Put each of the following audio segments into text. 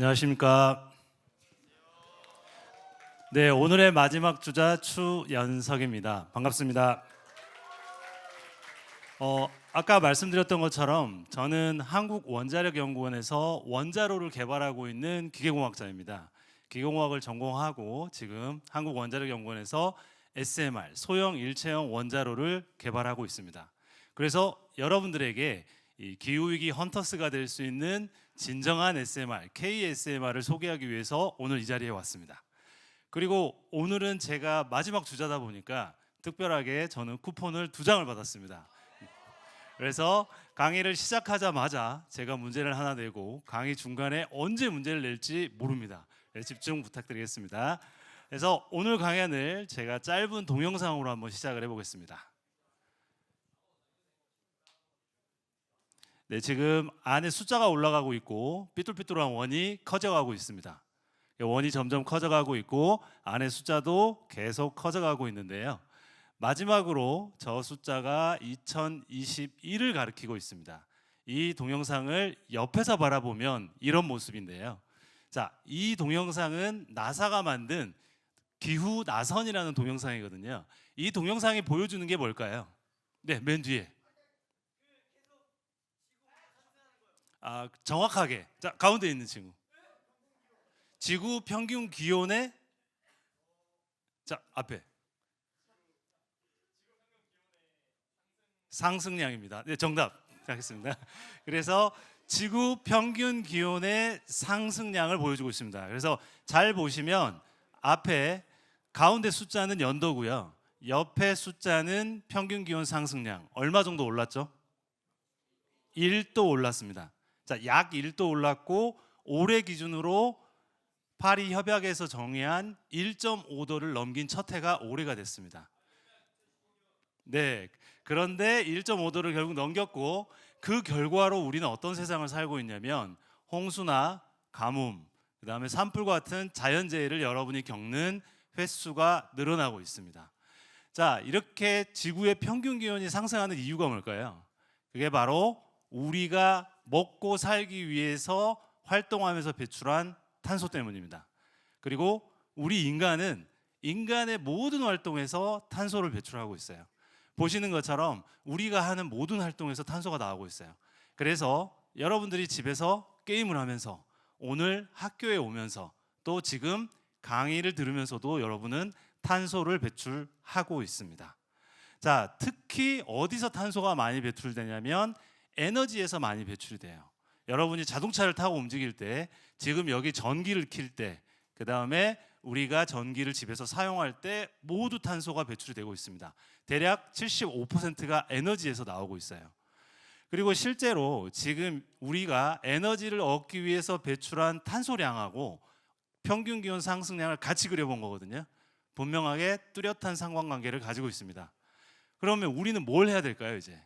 안녕하십니까. 네, 오늘의 마지막 주자 추연석입니다. 반갑습니다. 어, 아까 말씀드렸던 것처럼 저는 한국원자력연구원에서 원자로를 개발하고 있는 기계공학자입니다. 기계공학을 전공하고 지금 한국원자력연구원에서 SMR 소형 일체형 원자로를 개발하고 있습니다. 그래서 여러분들에게 이 기후위기 헌터스가 될 수 있는 진정한 SMR, KSMR을 소개하기 위해서 오늘 이 자리에 왔습니다. 그리고 오늘은 제가 마지막 주자다 보니까 특별하게 저는 쿠폰을 두 장을 받았습니다. 그래서 강의를 시작하자마자 제가 문제를 하나 내고 강의 중간에 언제 문제를 낼지 모릅니다. 네, 집중 부탁드리겠습니다. 그래서 오늘 강연을 제가 짧은 동영상으로 한번 시작을 해보겠습니다. 네, 지금 안에 숫자가 올라가고 있고 삐뚤삐뚤한 원이 커져가고 있습니다. 원이 점점 커져가고 있고 안에 숫자도 계속 커져가고 있는데요. 마지막으로 저 숫자가 2021을 가리키고 있습니다. 이 동영상을 옆에서 바라보면 이런 모습인데요. 자, 이 동영상은 나사가 만든 기후 나선이라는 동영상이거든요. 이 동영상이 보여주는 게 뭘까요? 네, 맨 뒤에. 아, 정확하게. 자, 가운데 있는 친구. 지구 평균 기온의 자, 앞에. 상승량입니다. 네, 정답. 하겠습니다. 그래서 지구 평균 기온의 상승량을 보여주고 있습니다. 그래서 잘 보시면 앞에 가운데 숫자는 연도고요. 옆에 숫자는 평균 기온 상승량. 얼마 정도 올랐죠? 1도 올랐습니다. 자, 약 1도 올랐고 올해 기준으로 파리 협약에서 정의한 1.5도를 넘긴 첫 해가 올해가 됐습니다. 네. 그런데 1.5도를 결국 넘겼고 그 결과로 우리는 어떤 세상을 살고 있냐면 홍수나 가뭄, 그다음에 산불 같은 자연재해를 여러분이 겪는 횟수가 늘어나고 있습니다. 자, 이렇게 지구의 평균 기온이 상승하는 이유가 뭘까요? 그게 바로 우리가 먹고 살기 위해서 활동하면서 배출한 탄소 때문입니다. 그리고 우리 인간은 인간의 모든 활동에서 탄소를 배출하고 있어요. 보시는 것처럼 우리가 하는 모든 활동에서 탄소가 나오고 있어요. 그래서 여러분들이 집에서 게임을 하면서 오늘 학교에 오면서 또 지금 강의를 들으면서도 여러분은 탄소를 배출하고 있습니다. 자, 특히 어디서 탄소가 많이 배출되냐면 에너지에서 많이 배출이 돼요. 여러분이 자동차를 타고 움직일 때 지금 여기 전기를 킬 때, 그 다음에 우리가 전기를 집에서 사용할 때 모두 탄소가 배출이 되고 있습니다. 대략 75%가 에너지에서 나오고 있어요. 그리고 실제로 지금 우리가 에너지를 얻기 위해서 배출한 탄소량하고 평균 기온 상승량을 같이 그려본 거거든요. 분명하게 뚜렷한 상관관계를 가지고 있습니다. 그러면 우리는 뭘 해야 될까요, 이제?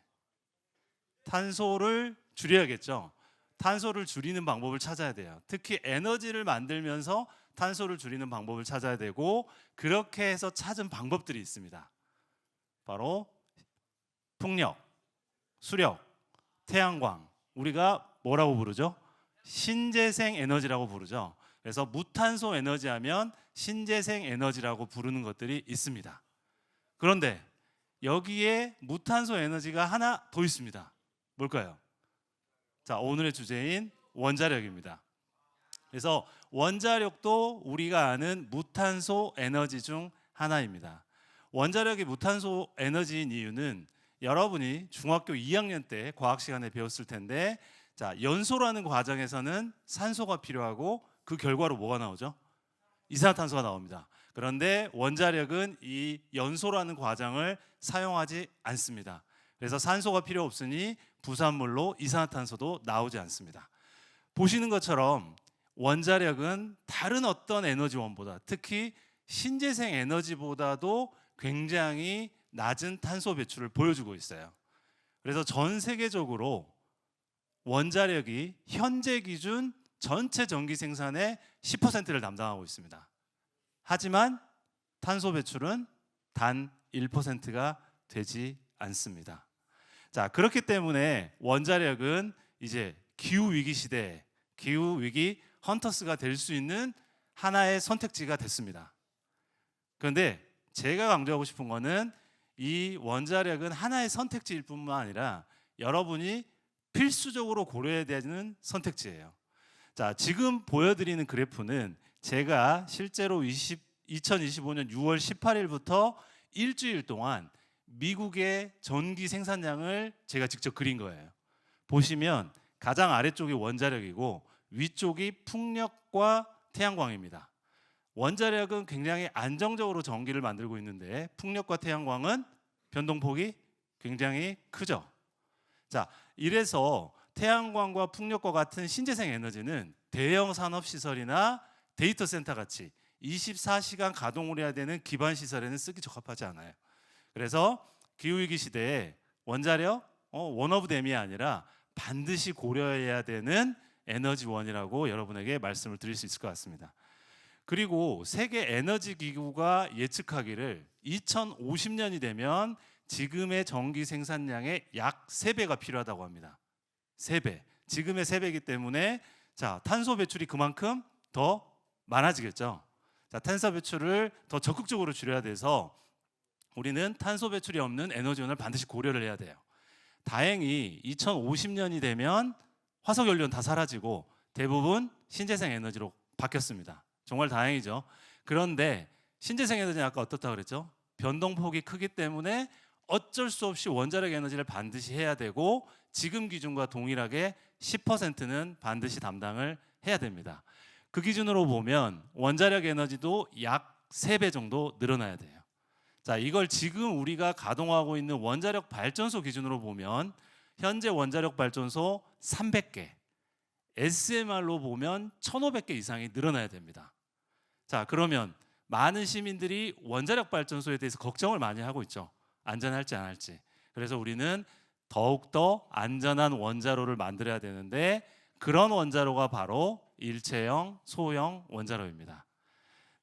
탄소를 줄여야겠죠. 탄소를 줄이는 방법을 찾아야 돼요. 특히 에너지를 만들면서 탄소를 줄이는 방법을 찾아야 되고 그렇게 해서 찾은 방법들이 있습니다. 바로 풍력, 수력, 태양광. 우리가 뭐라고 부르죠? 신재생 에너지라고 부르죠. 그래서 무탄소 에너지 하면 신재생 에너지라고 부르는 것들이 있습니다. 그런데 여기에 무탄소 에너지가 하나 더 있습니다. 뭘까요? 자, 오늘의 주제인 원자력입니다. 그래서 원자력도 우리가 아는 무탄소 에너지 중 하나입니다. 원자력이 무탄소 에너지인 이유는 여러분이 중학교 2학년 때 과학 시간에 배웠을 텐데 자, 연소라는 과정에서는 산소가 필요하고 그 결과로 뭐가 나오죠? 이산화탄소가 나옵니다. 그런데 원자력은 이 연소라는 과정을 사용하지 않습니다. 그래서 산소가 필요 없으니 부산물로 이산화탄소도 나오지 않습니다. 보시는 것처럼 원자력은 다른 어떤 에너지원보다 특히 신재생 에너지보다도 굉장히 낮은 탄소 배출을 보여주고 있어요. 그래서 전 세계적으로 원자력이 현재 기준 전체 전기 생산의 10%를 담당하고 있습니다. 하지만 탄소 배출은 단 1%가 되지 않습니다. 자, 그렇기 때문에 원자력은 이제 기후 위기 시대에 기후 위기 헌터스가 될 수 있는 하나의 선택지가 됐습니다. 그런데 제가 강조하고 싶은 거는 이 원자력은 하나의 선택지일 뿐만 아니라 여러분이 필수적으로 고려해야 되는 선택지예요. 자, 지금 보여드리는 그래프는 제가 실제로 20, 2025년 6월 18일부터 일주일 동안 미국의 전기 생산량을 제가 직접 그린 거예요. 보시면 가장 아래쪽이 원자력이고 위쪽이 풍력과 태양광입니다. 원자력은 굉장히 안정적으로 전기를 만들고 있는데 풍력과 태양광은 변동폭이 굉장히 크죠. 자, 이래서 태양광과 풍력과 같은 신재생 에너지는 대형 산업 시설이나 데이터 센터 같이 24시간 가동을 해야 되는 기반 시설에는 쓰기 적합하지 않아요. 그래서 기후 위기 시대에 원자력 어, 원오브 댐이 아니라 반드시 고려해야 되는 에너지원이라고 여러분에게 말씀을 드릴 수 있을 것 같습니다. 그리고 세계 에너지 기구가 예측하기를 2050년이 되면 지금의 전기 생산량의 약 3배가 필요하다고 합니다. 3배. 지금의 3배이기 때문에 자, 탄소 배출이 그만큼 더 많아지겠죠. 자, 탄소 배출을 더 적극적으로 줄여야 돼서 우리는 탄소 배출이 없는 에너지원을 반드시 고려를 해야 돼요. 다행히 2050년이 되면 화석 연료는 다 사라지고 대부분 신재생 에너지로 바뀌었습니다. 정말 다행이죠. 그런데 신재생 에너지는 아까 어떻다 그랬죠? 변동폭이 크기 때문에 어쩔 수 없이 원자력 에너지를 반드시 해야 되고 지금 기준과 동일하게 10%는 반드시 담당을 해야 됩니다. 그 기준으로 보면 원자력 에너지도 약 3배 정도 늘어나야 돼요. 자, 이걸 지금 우리가 가동하고 있는 원자력 발전소 기준으로 보면 현재 원자력 발전소 300개, SMR로 보면 1,500개 이상이 늘어나야 됩니다. 자, 그러면 많은 시민들이 원자력 발전소에 대해서 걱정을 많이 하고 있죠. 안전할지 안 할지. 그래서 우리는 더욱더 안전한 원자로를 만들어야 되는데 그런 원자로가 바로 일체형 소형 원자로입니다.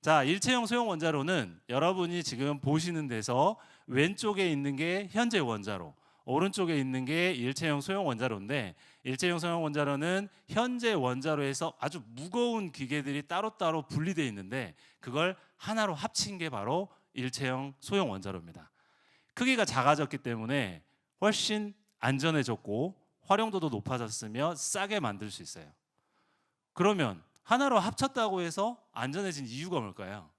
자, 일체형 소형 원자로는 여러분이 지금 보시는 데서 왼쪽에 있는 게 현재 원자로, 오른쪽에 있는 게 일체형 소형 원자로인데 일체형 소형 원자로는 현재 원자로에서 아주 무거운 기계들이 따로따로 분리되어 있는데 그걸 하나로 합친 게 바로 일체형 소형 원자로입니다. 크기가 작아졌기 때문에 훨씬 안전해졌고 활용도도 높아졌으며 싸게 만들 수 있어요. 그러면 하나로 합쳤다고 해서 안전해진 이유가 뭘까요?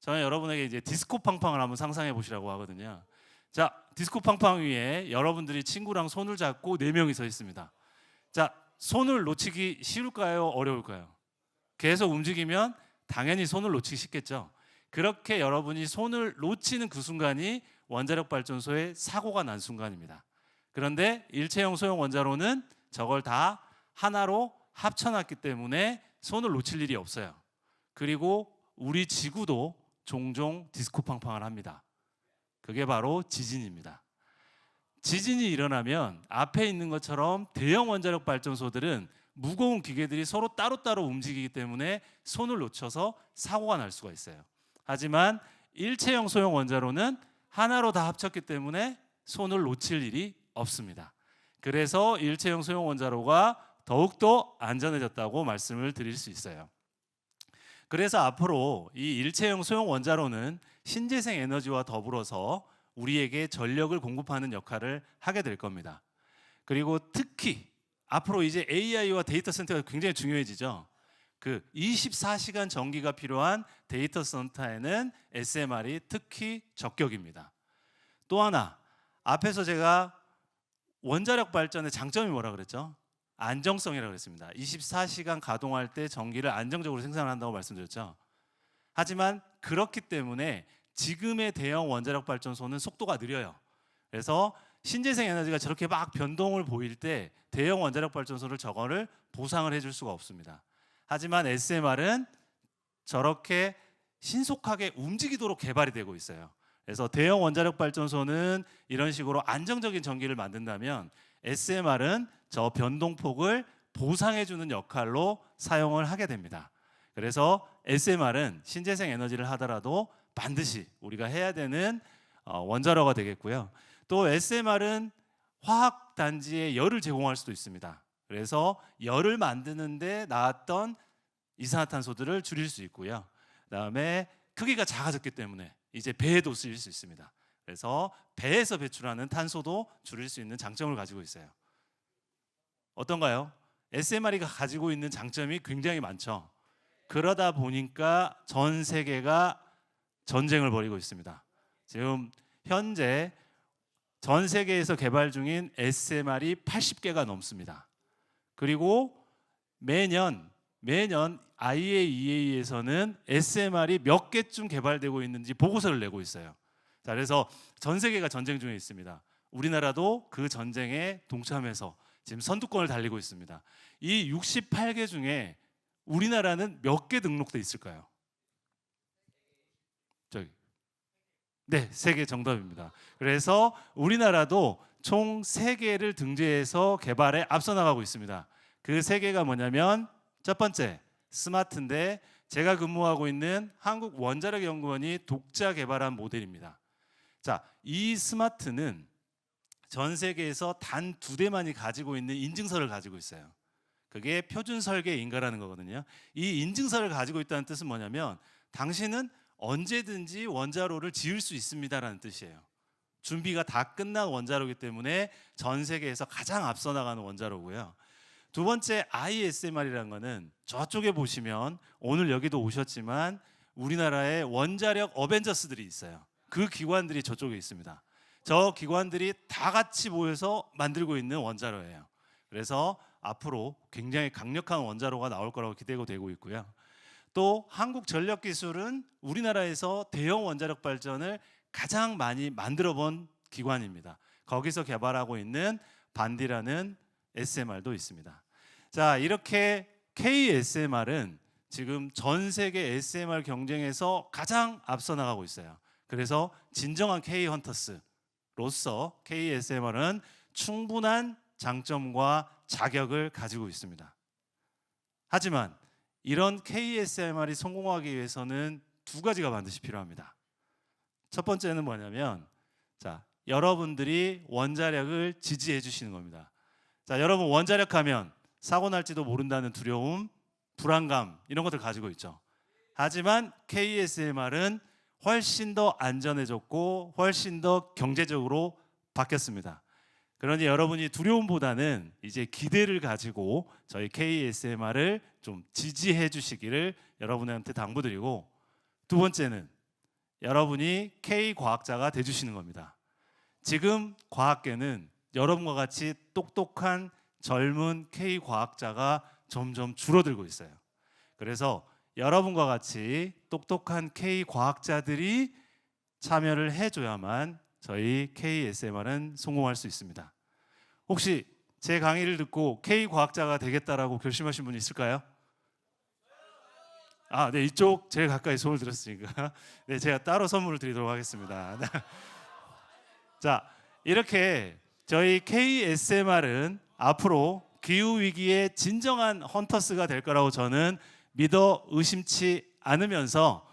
저는 여러분에게 이제 디스코 팡팡을 한번 상상해 보시라고 하거든요. 자, 디스코 팡팡 위에 여러분들이 친구랑 손을 잡고 네 명이 서 있습니다. 자, 손을 놓치기 쉬울까요? 어려울까요? 계속 움직이면 당연히 손을 놓치기 쉽겠죠. 그렇게 여러분이 손을 놓치는 그 순간이 원자력 발전소에 사고가 난 순간입니다. 그런데 일체형 소형 원자로는 저걸 다 하나로 합쳐놨기 때문에 손을 놓칠 일이 없어요. 그리고 우리 지구도 종종 디스코팡팡을 합니다. 그게 바로 지진입니다. 지진이 일어나면 앞에 있는 것처럼 대형 원자력 발전소들은 무거운 기계들이 서로 따로따로 움직이기 때문에 손을 놓쳐서 사고가 날 수가 있어요. 하지만 일체형 소형 원자로는 하나로 다 합쳤기 때문에 손을 놓칠 일이 없습니다. 그래서 일체형 소형 원자로가 더욱더 안전해졌다고 말씀을 드릴 수 있어요. 그래서 앞으로 이 일체형 소형 원자로는 신재생 에너지와 더불어서 우리에게 전력을 공급하는 역할을 하게 될 겁니다. 그리고 특히 앞으로 이제 AI와 데이터 센터가 굉장히 중요해지죠. 그 24시간 전기가 필요한 데이터 센터에는 SMR이 특히 적격입니다. 또 하나 앞에서 제가 원자력 발전의 장점이 뭐라 그랬죠? 안정성이라고 그랬습니다. 24시간 가동할 때 전기를 안정적으로 생산한다고 말씀드렸죠. 하지만 그렇기 때문에 지금의 대형 원자력 발전소는 속도가 느려요. 그래서 신재생 에너지가 저렇게 막 변동을 보일 때 대형 원자력 발전소를 저거를 보상을 해줄 수가 없습니다. 하지만 SMR은 저렇게 신속하게 움직이도록 개발이 되고 있어요. 그래서 대형 원자력 발전소는 이런 식으로 안정적인 전기를 만든다면 SMR은 저 변동폭을 보상해 주는 역할로 사용을 하게 됩니다. 그래서 SMR은 신재생 에너지를 하더라도 반드시 우리가 해야 되는 어, 원자로가 되겠고요. 또 SMR은 화학 단지에 열을 제공할 수도 있습니다. 그래서 열을 만드는데 나왔던 이산화탄소들을 줄일 수 있고요. 그다음에 크기가 작아졌기 때문에 이제 배에도 쓰일 수 있습니다. 그래서 배에서 배출하는 탄소도 줄일 수 있는 장점을 가지고 있어요. 어떤가요? SMR이가 가지고 있는 장점이 굉장히 많죠. 그러다 보니까 전 세계가 전쟁을 벌이고 있습니다. 지금 현재 전 세계에서 개발 중인 SMR이 80개가 넘습니다. 그리고 매년 매년 IAEA에서는 SMR이 몇 개쯤 개발되고 있는지 보고서를 내고 있어요. 자, 그래서 전 세계가 전쟁 중에 있습니다. 우리나라도 그 전쟁에 동참해서 지금 선두권을 달리고 있습니다. 이 68개 중에 우리나라는 몇 개 등록돼 있을까요? 저기. 네, 세 개 정답입니다. 그래서 우리나라도 총 세 개를 등재해서 개발에 앞서 나가고 있습니다. 그 세 개가 뭐냐면 첫 번째 스마트인데 제가 근무하고 있는 한국 원자력 연구원이 독자 개발한 모델입니다. 자, 이 스마트는 전 세계에서 단 두 대만이 가지고 있는 인증서를 가지고 있어요. 그게 표준 설계 인가라는 거거든요. 이 인증서를 가지고 있다는 뜻은 뭐냐면 당신은 언제든지 원자로를 지을 수 있습니다라는 뜻이에요. 준비가 다 끝난 원자로이기 때문에 전 세계에서 가장 앞서 나가는 원자로고요. 두 번째 ISMR이라는 거는 저쪽에 보시면 오늘 여기도 오셨지만 우리나라에 원자력 어벤져스들이 있어요. 그 기관들이 저쪽에 있습니다. 저 기관들이 다 같이 모여서 만들고 있는 원자로예요. 그래서 앞으로 굉장히 강력한 원자로가 나올 거라고 기대가 되고 있고요. 또 한국 전력 기술은 우리나라에서 대형 원자력 발전을 가장 많이 만들어 본 기관입니다. 거기서 개발하고 있는 반디라는 SMR도 있습니다. 자, 이렇게 KSMR은 지금 전 세계 SMR 경쟁에서 가장 앞서 나가고 있어요. 그래서 진정한 K 헌터스로서 KSMR은 충분한 장점과 자격을 가지고 있습니다. 하지만 이런 KSMR이 성공하기 위해서는 두 가지가 반드시 필요합니다. 첫 번째는 뭐냐면 자, 여러분들이 원자력을 지지해 주시는 겁니다. 자, 여러분 원자력 하면 사고 날지도 모른다는 두려움, 불안감 이런 것들 가지고 있죠. 하지만 KSMR은 훨씬 더 안전해졌고 훨씬 더 경제적으로 바뀌었습니다. 그러니 여러분이 두려움보다는 이제 기대를 가지고 저희 KSMR을 좀 지지해 주시기를 여러분한테 당부드리고 두 번째는 여러분이 K 과학자가 돼 주시는 겁니다. 지금 과학계는 여러분과 같이 똑똑한 젊은 K 과학자가 점점 줄어들고 있어요. 그래서 여러분과 같이 똑똑한 K 과학자들이 참여를 해줘야만 저희 KSMR은 성공할 수 있습니다. 혹시 제 강의를 듣고 K 과학자가 되겠다라고 결심하신 분 있을까요? 아, 네 이쪽 제일 가까이 손을 들었으니까 네 제가 따로 선물을 드리도록 하겠습니다. 자 이렇게 저희 KSMR은 앞으로 기후 위기의 진정한 헌터스가 될 거라고 저는 믿어 의심치 않으면서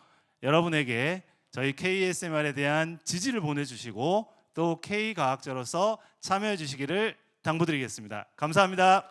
여러분에게 저희 KSMR에 대한 지지를 보내주시고 또 K 과학자로서 참여해 주시기를 당부드리겠습니다. 감사합니다.